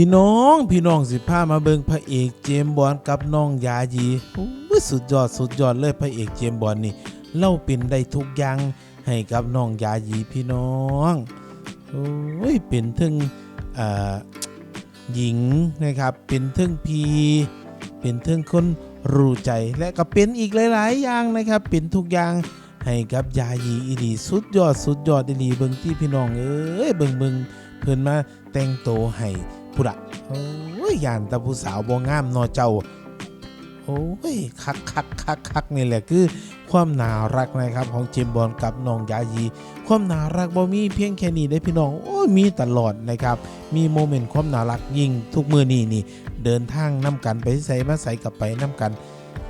พี่น้องพี่น้องสิพามาเบิงพระเอกเจมบอนกับน้องยายีสุดยอดสุดยอดเลยพระเอกเจมบอนนี่เล่าเป็นได้ทุกอย่างให้กับน้องยายีพี่น้องโอ้ยเป็นถึงเอ่อหญิงนะครับเป็นถึงพีเป็นถึงคนรู้ใจและก็เป็นอีกหลาย ๆ อย่างนะครับ เป็นทุกอย่างให้กับยายีอีหลีสุดยอดสุดยอดอีหลีเบิงที่พี่น้องเอ้ยเบิงเบิงเพิ่นมาแต่งโตให้ ผู้ละโอ้ยยานตาผู้สาวบ่งามนอเจ้า โอ้ยคักคักคักคักนี่แหละคือ ความน่ารักนะครับของเจมบอลกับน้องยายี ความน่ารักบ่มีเพียงแค่นี้ได้พี่น้องโอ้ยมีตลอดนะครับ มีโมเมนต์ความน่ารักยิ่งทุกมือนี่นี่ เดินทางนํกันไปใส่มาใส่กับไปนํกัน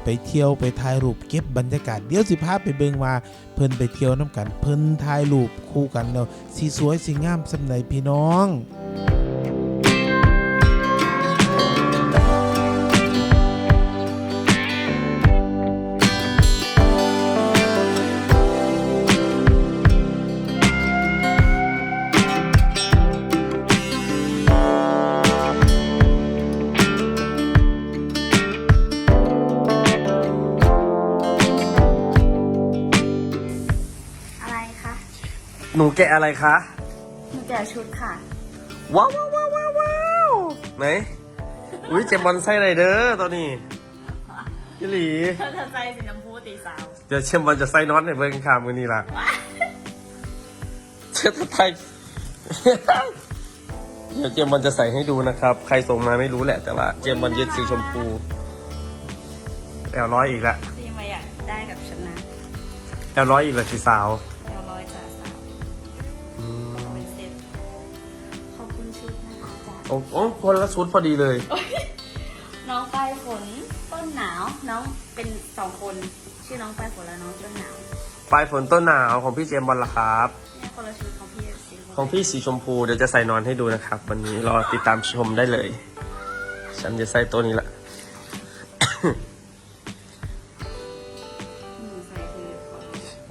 ไปเที่ยวไปถ่ายรูปเก็บบรรยากาศเดี๋ยวสิพาไปเบิ่งว่าเพิ่นไปเที่ยวนํกันเพิ่นถ่ายรูปคู่กันแล้วสีสวยสีงามสำใดพี่น้อง หนูแกะอะไรคะหนูแกะชุดค่ะ ว้าวว้าวว้าวว้าวว้าวไหน อุ้ยเจมส์บอลไส้ไรเด้อตัวนี้ยี่หลีเธอเธอใจสีน้ำพูตีสาว เดี๋ยวเจมส์บอลจะไส้น็อตในเบิ้งคามมือนี่ล่ะเชื่อไทยเดี๋ยวเจมส์บอลจะใส่ให้ดูนะครับ ใครส่งมาไม่รู้แหละ แต่ว่าเจมส์บอลยึดสีชมพูแอลร้อยอีกละซีมาอยากได้กับฉันนะแอลร้อยอีกละสีสาว โอ้โอ้คนละชุดพอดีเลย น้องปลายฝนต้นหนาว น้องเป็นสองคน ชื่อน้องปลายฝนและน้องต้นหนาวปลายฝนต้นหนาวของพี่เจมส์บอลละครับ เนี่ยคนละชุดของพี่สีของพี่สีชมพูเดี๋ยวจะใส่นอนให้ดูนะครับ วันนี้รอติดตามชมได้เลย ฉันจะใส่ตัวนี้ละหนูใส่คือขอ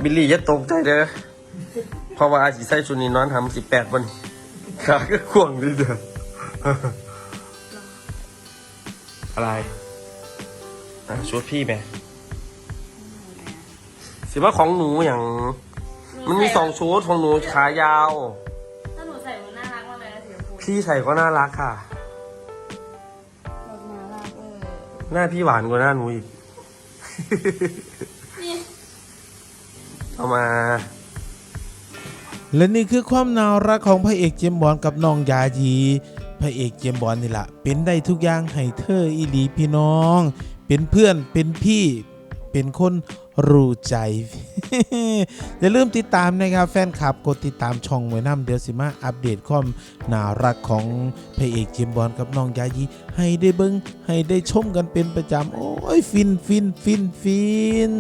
บิลลี่อย่าตกใจเด้อเพราะว่าอาสีใส่ชุดนี้นอนทำสิบแปดวันขาก็ข่วงดีเด้อ อะไรอะชุดพี่แม่สิว่าของหนูอย่าง มันมีสองชุดของหนูขายาว ถ้าหนูใส่มันน่ารักมากเลยนะสีชมพูพี่ใส่ก็น่ารักค่ะแบบน่ารักเออหน้าพี่หวานกว่าหน้าหนูอีก นี่เอามา และนี่คือความน่ารักของพระเอกเจมส์บอลกับน้องยายี พระเอกเจมบอลนี่แหละเป็นได้ทุกอย่างให้เธออีหลีพี่น้อง เป็นเพื่อนเป็นพี่เป็นคนรู้ใจ อย่าลืมติดตามนะครับแฟนคลับกดติดตามช่องไว้น้ำเดี๋ยวสิมาอัปเดตความน่ารักของพระเอกเจมบอลกับน้องยายีให้ได้เบิงให้ได้ชมกันเป็นประจำโอ้ยฟินฟินฟินฟิน